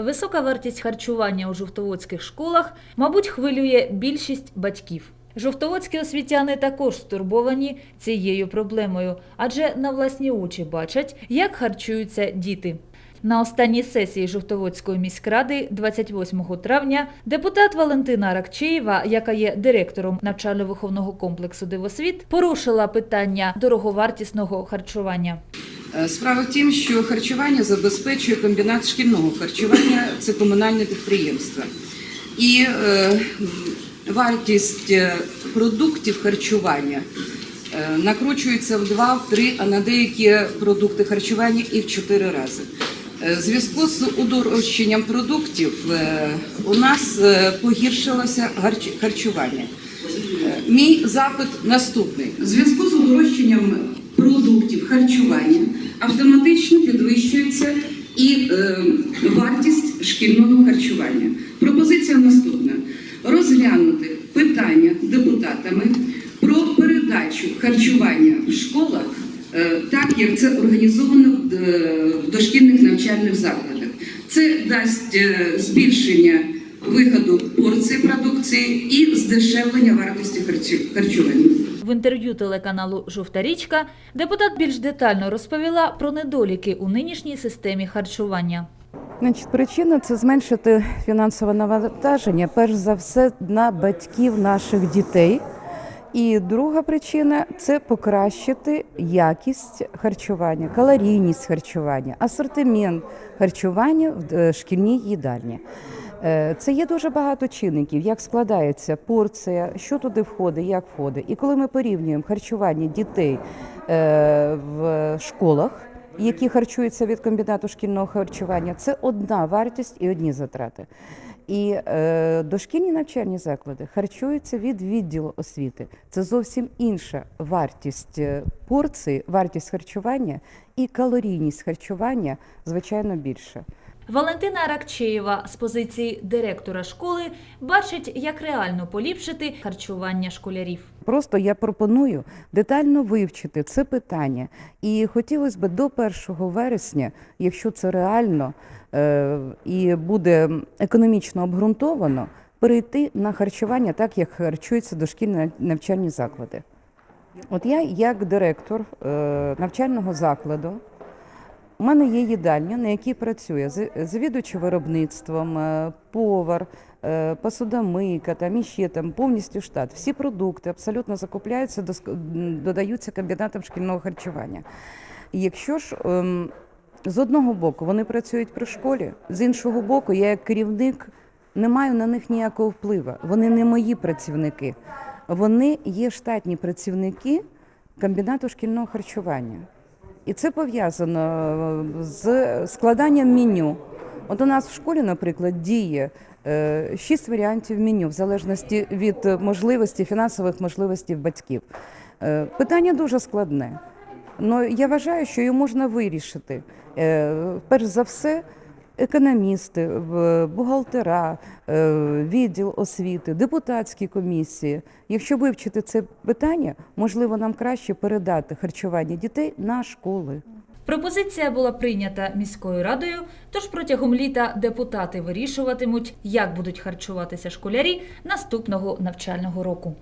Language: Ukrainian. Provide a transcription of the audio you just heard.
Висока вартість харчування у жовтоводських школах, мабуть, хвилює більшість батьків. Жовтоводські освітяни також стурбовані цією проблемою, адже на власні очі бачать, як харчуються діти. На останній сесії Жовтоводської міськради 28 травня депутат Валентина Аракчеєва, яка є директором навчально-виховного комплексу Дивосвіт, порушила питання дороговартісного харчування. Е, Справа в тім, що харчування забезпечує комбінат шкільного харчування, це комунальне підприємство. І е, вартість е, продуктів харчування е, накручується в два, в три, а на деякі продукти харчування і в чотири рази. Зв'язку з удорожчанням продуктів у нас погіршилося харчування. Мій запит наступний. Зв'язку з удорожчанням продуктів харчування автоматично підвищується і е, вартість шкільного харчування. Пропозиція наступна: розглянути питання депутатами про передачу харчування в школах, е, так як це організовано в е, в дошкільних навчальних закладах. Це дасть е, збільшення виходу порцій продукції і здешевлення вартості харчування. Інтерв'ю телеканалу Жовта річка депутат більш детально розповіла про недоліки у нинішній системі харчування. Значить, причина це зменшити фінансове навантаження, перш за все, на батьків наших дітей. І друга причина це покращити якість харчування, калорійність харчування, асортимент харчування в е, шкільній їдальні. Е, Це є дуже багато чинників, як складається порція, що туди входить, як входить. І коли ми порівнюємо харчування дітей е, в школах, які харчуються від комбінату шкільного харчування, це одна вартість і одні затрати. І е, дошкільні навчальні заклади харчуються від відділу освіти. Це зовсім інша вартість е, порції, вартість харчування і калорійність харчування, звичайно, більша. Валентина Аракчеєва з позиції директора школи бачить, як реально поліпшити харчування школярів. Просто я пропоную детально вивчити це питання. І хотілося б до 1 вересня, якщо це реально е, і буде економічно обґрунтовано, перейти на харчування так, як харчуються дошкільні навчальні заклади. От я, як директор е, навчального закладу, у мене є їдальня, на якій працює з- виробництвом, е, повар, е, посудомийка, там іще там повністю штат. Всі продукти абсолютно закупляються, додаються комбінатам шкільного харчування. Якщо ж ем, з одного боку вони працюють при школі, з іншого боку, я як керівник не маю на них ніякого впливу. Вони не мої працівники. Вони є штатні працівники комбінату шкільного харчування. І це пов'язано е, з складанням меню. От у нас в школі, наприклад, діє е, шість варіантів меню в залежності від можливості, фінансових можливостей батьків. Е, Питання дуже складне. але я вважаю, що його можна вирішити. Перш за все, економісти, в- бухгалтера, е, відділ освіти, депутатські комісії. Якщо вивчити це питання, можливо, нам краще передати харчування дітей на школи. Пропозиція була прийнята міською радою, тож протягом літа депутати вирішуватимуть, як будуть харчуватися школярі наступного навчального року.